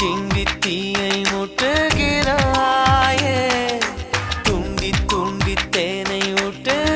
கிங்கி தீயை முட்டை